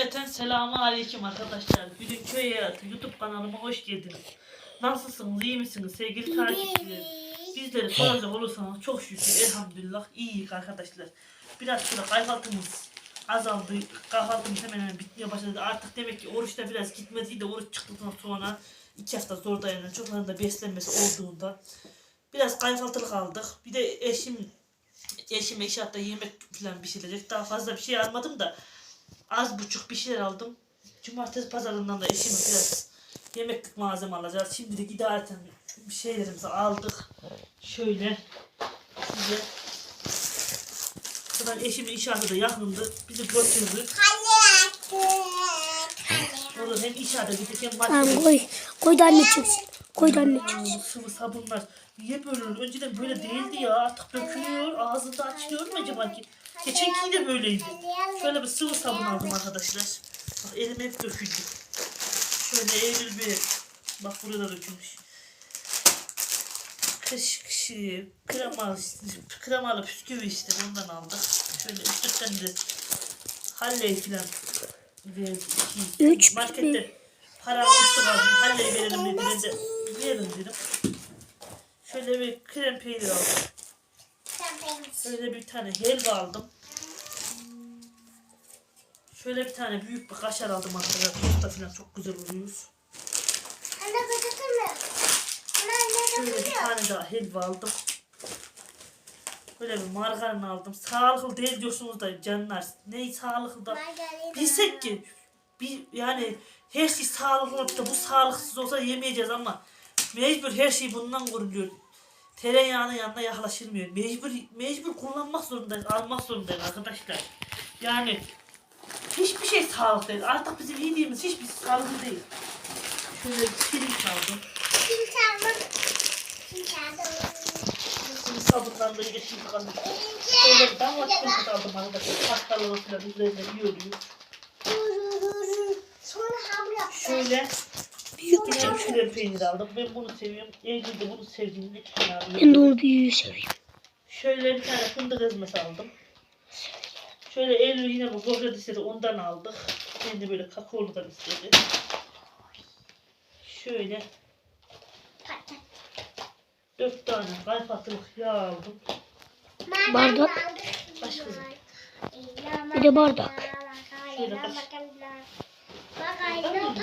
Cümleten selamun aleyküm arkadaşlar. Gülün Köy Hayatı YouTube kanalıma hoş geldiniz. Nasılsınız, iyi misiniz sevgili takipçiler? Bizleri soracak olursanız çok şükür elhamdülillah iyiyiz arkadaşlar. Biraz şöyle kahvaltımız azaldı. Kahvaltımız hemen hemen bitmeye başladı. Artık demek ki oruçta biraz gitmediydi. Oruç çıktıktan sonra iki hafta zor dayanan çocukların da beslenmesi olduğunda biraz kahvaltılık aldık. Bir de eşim eşime inşaatta yemek falan pişirecek. Daha fazla bir şey almadım da az buçuk bir şeyler aldım. Cumartesi pazarından da eşime biraz yemeklik malzeme alacağız. Şimdilik idareten bir şeylerimizi aldık. Şöyle size Buradan eşimin inşaatı da yakındı. Bizi götürdü. Orada hem inşaata gittik hem Tamam markete koy. Koy da anne çıksın. Koy da anne çıksın. Sıvı sabunlar niye böyle? Önceden böyle değildi ya. Artık dökülüyor. Ağzında açılıyor mu acaba ki? Geçenki de böyleydi. Şöyle bir sıvı sabun aldım arkadaşlar. Bak elime hep döküldü. Şöyle Eylül bir bak burada dökülmüş. Kış kışı kremalı, kremalı püsküvi işte ondan aldık. Şöyle üstten de verdik. İki- Üç Markette para üstü kaldı. Halley verelim dedi. Ben de verin dedim. Şöyle bir krem peynir aldım. Şöyle bir tane helva aldım. Şöyle bir tane büyük bir kaşar aldım arkadaşlar. Tosta falan çok güzel oluyor. Şöyle bir tane daha helva aldım. Böyle bir margarin aldım. Sağlıklı değil diyorsunuz da canlar. Ne sağlıklı da. Bilsek ki bir yani her şey sağlıklı da bu sağlıksız olsa yemeyeceğiz ama mecbur her şey bundan kuruluyor. Tereyağının yanına yaklaşılmıyor. Mecbur mecbur kullanmak zorundayız, almak zorundayız arkadaşlar. Yani hiçbir şey sağlıklı değil. Artık bizim yediğimiz hiçbir şey sağlıklı değil. Şöyle bir pirinç aldım. Şimdi sabunlarla yeşil kalmış. Şöyle damla çikolata aldım arkadaşlar. Pastaları falan üzerine yiyor Şöyle Büyük bir tane şöyle peynir aldım. Ben bunu seviyorum. Eylül de bunu tane aldım. Ben de onu büyüğü seviyorum. Şöyle bir tane fındık ezmesi aldım. Şöyle Eylül yine bu gofret istedi ondan aldık. Ben de böyle kakaoludan istedi. Şöyle dört tane kayfatılık yağ aldım. Bardak. Baş kızım. Bir de bardak. Şöyle kaç. Şöyle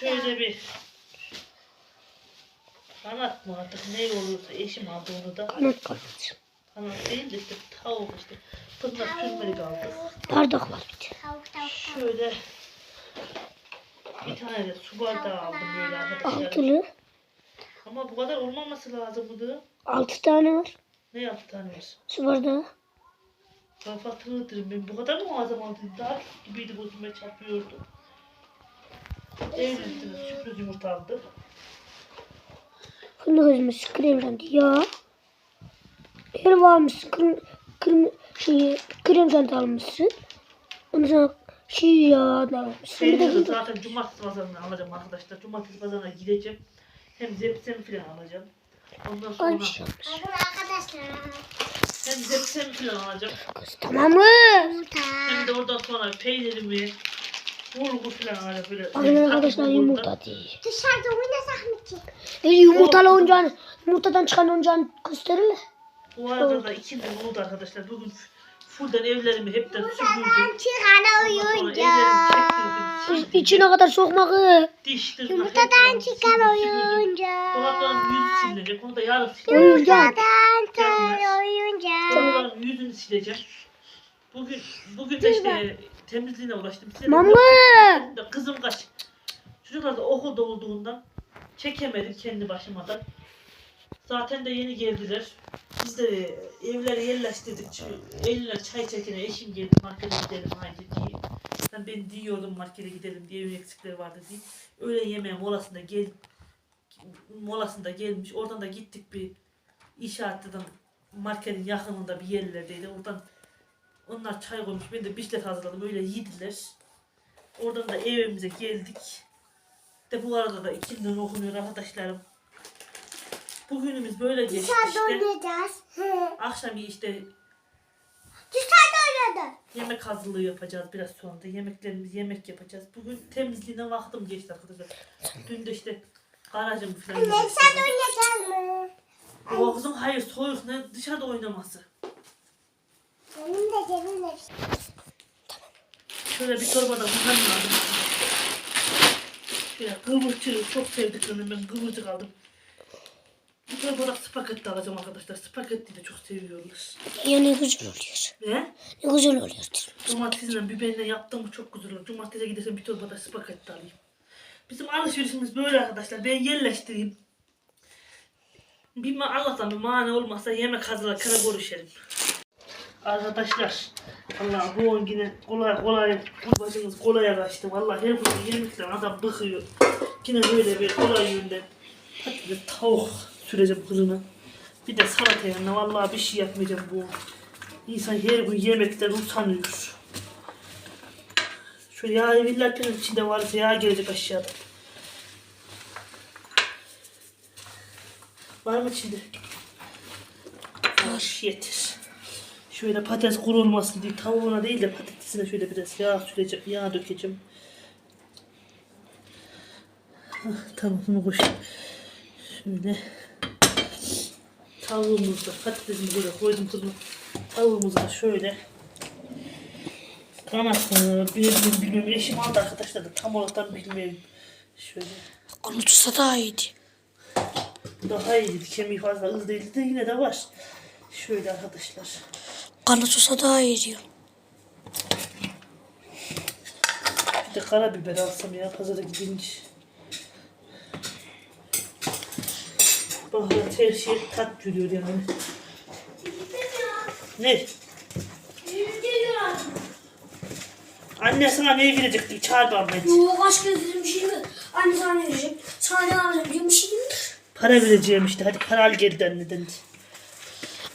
Şöyle bir kanat mı artık ne olursa eşim aldı onu da. Kanat kanat. Kanat değil de işte tavuk işte. Fırına sürmelik aldık. Bardak var bir de. Şöyle bir tane de su bardağı aldım böyle arkadaşlar. Altılı. Ama bu kadar olmaması lazım bu da. Altı tane var. Ne yaptı tane var? Su bardağı. Kafatılıdır ben bu kadar mı malzeme aldım? Daha küçük gibiydi gözüme çarpıyordu. Eylül'de sürpriz yumurta aldım. Fındık ezmesi, krem şanti, yağ. Helva almışsın. Kırm, kırm, şey, krem şanti almışsın. Ondan sonra şey yağ da almışsın. Bir de Peyniri zaten cumartesi pazarına alacağım arkadaşlar. Cumartesi pazarına gideceğim. Hem zepsen falan alacağım. Ondan sonra şey olmuş. Arkadaşlar. hem zepsen falan alacağım. Kız tamam mı? Hem de oradan sonra peynirimi, Aynen arkadaşlar yumurta değil. Dışarıda oynasak mı ki? E, yumurtalı oyuncağını, yumurtadan çıkan oyuncağını gösterirler. Bu arada da ikindi oldu arkadaşlar. Bugün fullden evlerimi hepten süpürdüm. Çıkan Ondan sonra oyuncak. içine kadar sokma kız. Diş, tırnak, Yumurtadan çıkan oyuncak. Dolapların yüzü silinecek. Onu da yarın sileceğim. Oyuncak. Yumurtadan çıkan oyuncak. Dolapların yüzünü sileceğim. Bugün bugün de işte temizliğine uğraştım. Size de Mama. Kızım kaç. Çocuklar da okulda olduğundan çekemedim kendi başıma da. Zaten de yeni geldiler. Biz de evleri yerleştirdik. Şu Eline çay çekene eşim geldi markete gidelim haydi diye. Ben, ben diyordum markete gidelim diye evin eksikleri vardı diye. Öğle yemeği molasında gel molasında gelmiş. Oradan da gittik bir inşaatçıdan marketin yakınında bir yerlerdeydi. Oradan onlar çay koymuş. Ben de bişlet hazırladım. Öyle yediler. Oradan da evimize geldik. De bu arada da ikinden okunuyor arkadaşlarım. Bugünümüz böyle geçti Dışarıda işte. oynayacağız. Hı. Akşam işte Dışarıda oynayacağız. Yemek hazırlığı yapacağız biraz sonra da. Yemeklerimizi yemek yapacağız. Bugün temizliğine vaktim geçti arkadaşlar. Dün de işte garajım falan. Anne sen oynayacak mı? O kızım hayır soğuk ne dışarıda oynaması. Benim de benim de. Şöyle bir torbada bundan aldım. Şöyle kıvırcığı çok sevdiklerim ben kıvırcık aldım. Bir torbada spagetti alacağım arkadaşlar. Spagetti de çok seviyorlar. Ya ne güzel oluyor. Ne? Ne güzel oluyor. Domatesle biberle yaptığım çok güzel olur. Cumartesi gidersem bir torbada spagetti alayım. Bizim alışverişimiz böyle arkadaşlar. Ben yerleştireyim. Bir ma Allah'tan bir mani olmazsa yemek hazırlarken görüşelim. Arkadaşlar Allah bu on yine kolay kolay kurbacınız kolaya kaçtı. Vallahi her gün yemekten adam bıkıyor. Yine böyle bir kolay yönden patates tavuk süreceğim kızına. Bir de salata yanına vallahi bir şey yapmayacağım bu. İnsan her gün yemekten utanıyor. Şu yağ evirlerken içinde varsa yağ gelecek aşağıda. Var mı içinde? Var. Yeter. Şöyle patates kuru olmasın diye tavuğuna değil de patatesine şöyle biraz yağ süreceğim, yağ dökeceğim. Hah, tamam bunu koş. Şöyle. Tavuğumuzu da patatesini böyle koydum kızım. Tavuğumuzu da şöyle. Kanatını bilmiyorum bilmiyorum. Eşim aldı arkadaşlar da tam olarak bilmiyorum. Şöyle. Onu tutsa daha iyiydi. Daha iyiydi. Kemiği fazla hızlı değildi de yine de var. Şöyle arkadaşlar. Kanı tutsa daha iyi diyor. Bir de karabiber alsam ya pazara gidince. Baharat her şey tat görüyor yani. Ne? Anne sana ne verecekti? Çağır Ahmet. Bu kaç kez dedim bir şey mi? Anne sana ne verecek? Sana ne alacağım bir şey mi? Para vereceğim işte. Hadi para al geri anneden.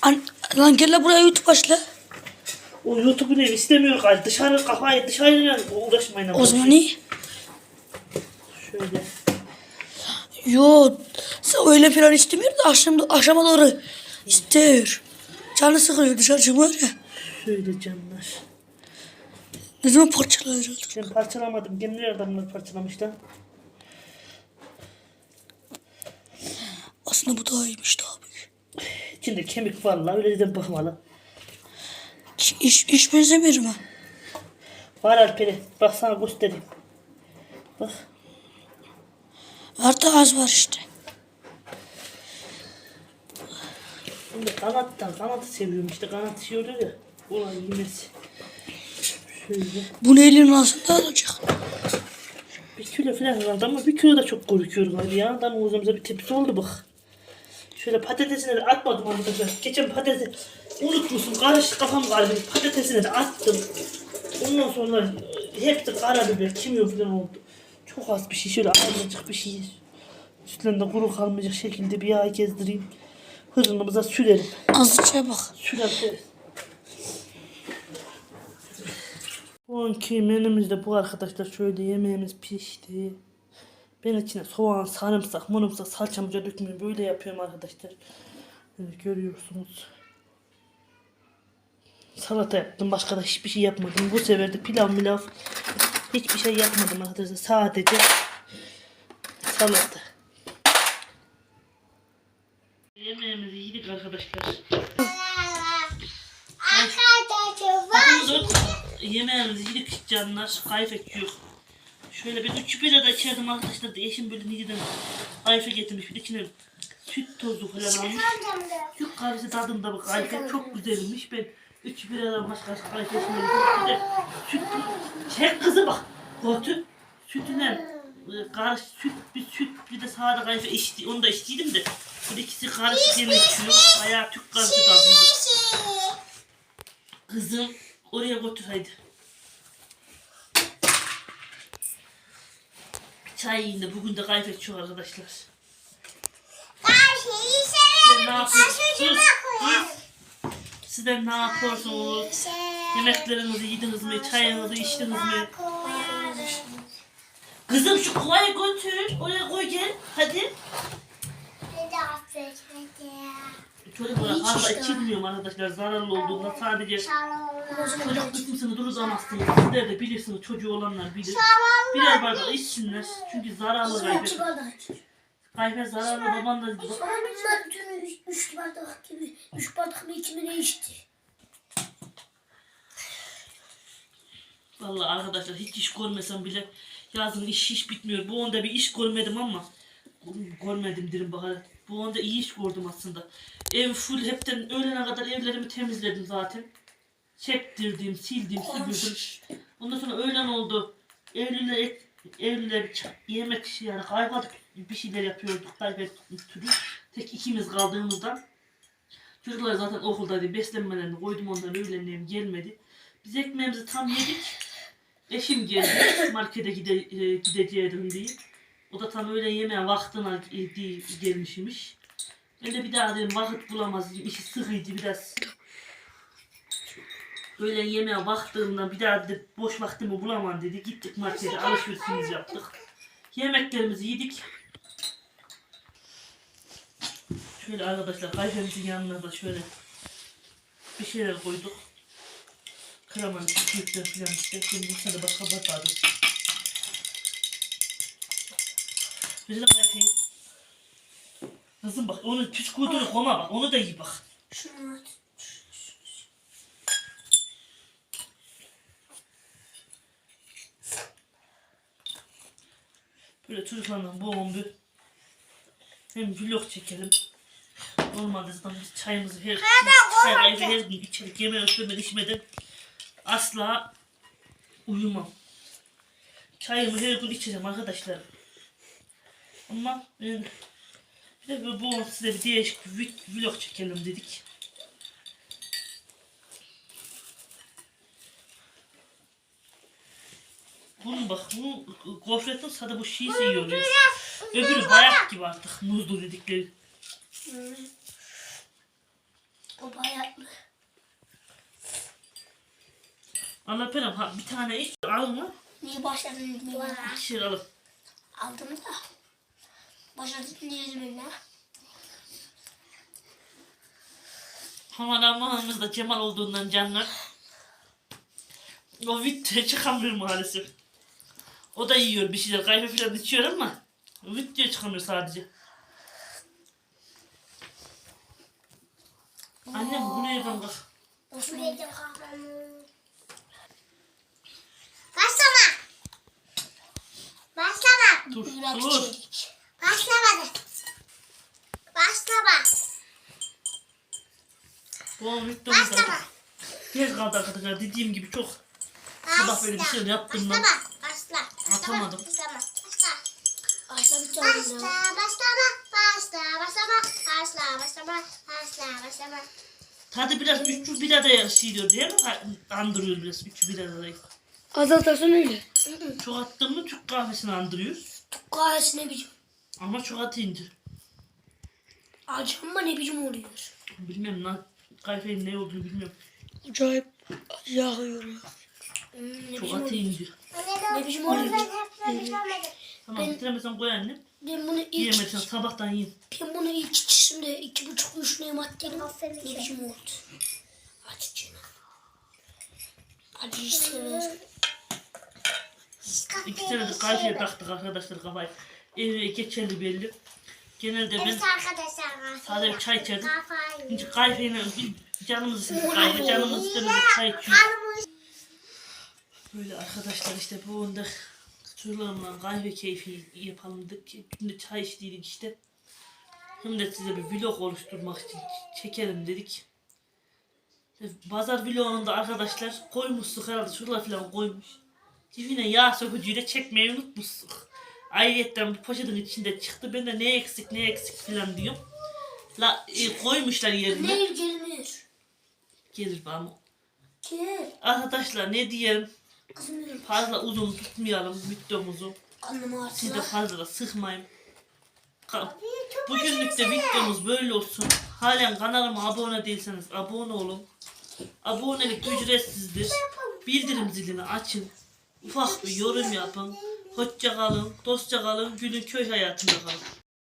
An lan gel la buraya YouTube başla. O YouTube'u ne istemiyor galiba. Dışarı kafayı dışarıyla uğraşmayın. O zaman iyi. Şöyle. Yo öyle falan istemiyor da akşam, akşama doğru istiyor. Canı sıkılıyor dışarı çıkmıyor ya. Şöyle canlar. Ne zaman parçalayacak? Ben parçalamadım. Gene adamlar parçalamış da. Aslında bu daha iyiymiş daha büyük. İçinde kemik var la. Öyle dedim bakmalı. Hiç, hiç benzemiyor mu? Var Alperi. Bak sana göstereyim. Bak. Da az var işte. Şimdi kanattan. Kanatı seviyorum işte. Kanat şey oluyor ya. Ulan yemesi. Şöyle. Bunu elinin altında alacak. Bir kilo falan vardı ama bir kilo da çok korkuyor galiba ya. Adam uzamıza bir tepsi oldu bak. Şöyle patatesine de atmadım arkadaşlar. Geçen patatesi unutmuşum. Karış kafam galiba. Patatesine de attım. Ondan sonra hepsi karabiber, kimyon falan oldu. Çok az bir şey. Şöyle azıcık bir şey. Üstlerinde kuru kalmayacak şekilde bir yağ gezdireyim. Fırınımıza sürelim. Azıcık bak. Sürelim. Bu anki menümüz de bu arkadaşlar. Şöyle yemeğimiz pişti. Ben içine soğan, sarımsak, munumsak, salçamıca dökmeyi böyle yapıyorum arkadaşlar. Böyle görüyorsunuz. Salata yaptım. Başka da hiçbir şey yapmadım. Bu sefer de pilav milav hiçbir şey yapmadım arkadaşlar. Sadece salata. Yemeğimizi yedik arkadaşlar. Dört yemeğimizi yedik canlar. Kayfek yok. Şöyle bir üç bira da içerdim arkadaşlar. da Eşim böyle nididen kayfe getirmiş. Bir de içine süt tozu falan almış. Türk kahvesi tadında bu kayfe çok güzelmiş. Ben üç biradan başka kayfe içmedim. Bir de süt, çek kızı bak. Kotu sütünden e, karış süt bir süt bir de sade kayfe içti. Onu da içtiydim de. Bu ikisi karışık yemek içiyor. Bayağı Türk kahvesi tadında. Kızım oraya götür haydi. Çay yiyin de bugün de kayfet çok arkadaşlar. Karşıyı severim. Karşıcıma koyar. Sizler ne yapıyorsunuz? Yemeklerinizi yediniz mi? Çayınızı içtiniz mi? Kızım şu kovayı götür. Oraya koy gel. Hadi. Bir affetmedi. Çocuklar Hiç araba işte. içilmiyorum arkadaşlar zararlı olduğunda sadece çocuk kısmını durutamazsınız. Sizler de bilirsiniz çocuğu olanlar bilir. Birer bardak içsinler. Çünkü zararlı gayret. bardak. Gayret zararlı baban da bunlar dün üç, üç bardak gibi, üç bardak mı iki mi ne içti? Vallahi arkadaşlar hiç iş görmesem bile yazın iş hiç bitmiyor. Bu onda bir iş görmedim ama görmedim derim bakar. Bu onda iyi iş gördüm aslında. Ev full hepten öğlene kadar evlerimi temizledim zaten. Çektirdim, sildim, süpürdüm. Ondan sonra öğlen oldu. Evliler, evliler yemek yani kaygadık bir şeyler yapıyorduk. Kaygadık türü. Tek ikimiz kaldığımızdan. Çocuklar zaten okuldaydı. Beslenmelerini koydum onların öğlenlerim gelmedi. Biz ekmeğimizi tam yedik. Eşim geldi. Markete gide, e, gideceğim diye. O da tam öyle yemeğe vaktine gelmiş imiş. Ben de bir daha dedim vakit bulamaz. İşi sıkıydı biraz. Öyle yemeğe baktığımda bir daha dedi boş vaktimi bulamam dedi. Gittik markete alışverişimizi yaptık. Yemeklerimizi yedik. Şöyle arkadaşlar kahvemizin yanına da şöyle bir şeyler koyduk. Kramanın küçükler falan işte. Şimdi bu sene başka batardı. Güzel kahveyi. Kızım bak onu püskürdüğünü koma bak onu da iyi bak. Şunu at. Böyle çocuklarla boğum bir hem vlog çekelim. Normalde zaten biz çayımızı her, çay kahve her gün içerik yemeği öpmeden içmeden asla uyumam. Çayımı her gün içeceğim arkadaşlar. Ama ben bir de bu size bir değişik vlog çekelim dedik. Bunun bak, bu gofretin sada bu şişi yiyoruz. Öbürü bayat gibi artık muzlu dedikleri. O bayatlı. Allah benim ha, bir tane iç alın mı? Niye başladın bilmiyorum. İçeri alın. Aldım da. Başladın niye bilmiyorum. Kameramanımız Cemal olduğundan canlar. O videoya çıkamıyor maalesef. O da yiyor bir şeyler. Kahve falan içiyor ama videoya çıkamıyor sadece. Annem bu ne kanka? Başlama. Başlama. Dur dur. Başlamadı. Başlama. Bu videomuzda Başlama. Gez kaldı arkadaşlar dediğim gibi çok sabah böyle bir Başla. şeyler yaptım ben. Başlama. Başla. Başlama. Atamadım. Başlama. Başla. Başla bir Başla. Başlama. Başla. Başlama. Başla. Başlama. Başla. Başlama. Tadı biraz üçü bir arada şey diyor değil mi? Andırıyor biraz üçü bir arada. Azaltasın öyle. Çok attın mı Türk kahvesini andırıyor. Kahvesi ne biçim. Ama çok atınca. Acı ama ne biçim oluyor. Bilmiyorum lan. Kahvenin ne olduğunu bilmiyorum. Acayip yağıyor ya. Hmm, ne Çok biçim oluyor. atınca. Ne biçim oluyor. Tamam bitiremezsen koy annem. Ben bunu ilk, Yiyemezsen sabahtan yiyin. ben bunu ilk içişimde iki buçuk ne maddelim. Ne biçim oldu. Acı canım. Acı sever. İki senedir kahveye taktık arkadaşlar kafayı. Eve geçerli belli. Genelde ben Evet arkadaşlar. Sade bir çay içerdim. Kafayı. Şimdi kahveyle bir canımız istedi kahve, canımız istemedi çay içiyoruz. Böyle arkadaşlar işte bu onda çocuklarımla kahve keyfi yapalım dedik. Şimdi çay içtiydik işte. Hem de size bir vlog oluşturmak için çekelim dedik. Pazar vlogunun da arkadaşlar koymuştuk herhalde şuralar falan koymuş. Dibine yağ sökücüyle çekmeyi unutmuştuk. Ayrıyetten bu poşetin içinde çıktı. Ben de ne eksik ne eksik falan diyorum. La e, koymuşlar yerine. Ne gelmiyor. Gelir bana. Gel. Arkadaşlar ne diyelim benim. fazla uzun tutmayalım videomuzu. Karnım Siz de fazla da sıkmayın. Ka- Bugünlük de videomuz böyle olsun. Halen kanalıma abone değilseniz abone olun. Abonelik ücretsizdir. Bildirim zilini açın. Ufak bir yorum yapın. Hoşça kalın, dostça kalın, gülün köy hayatında kalın.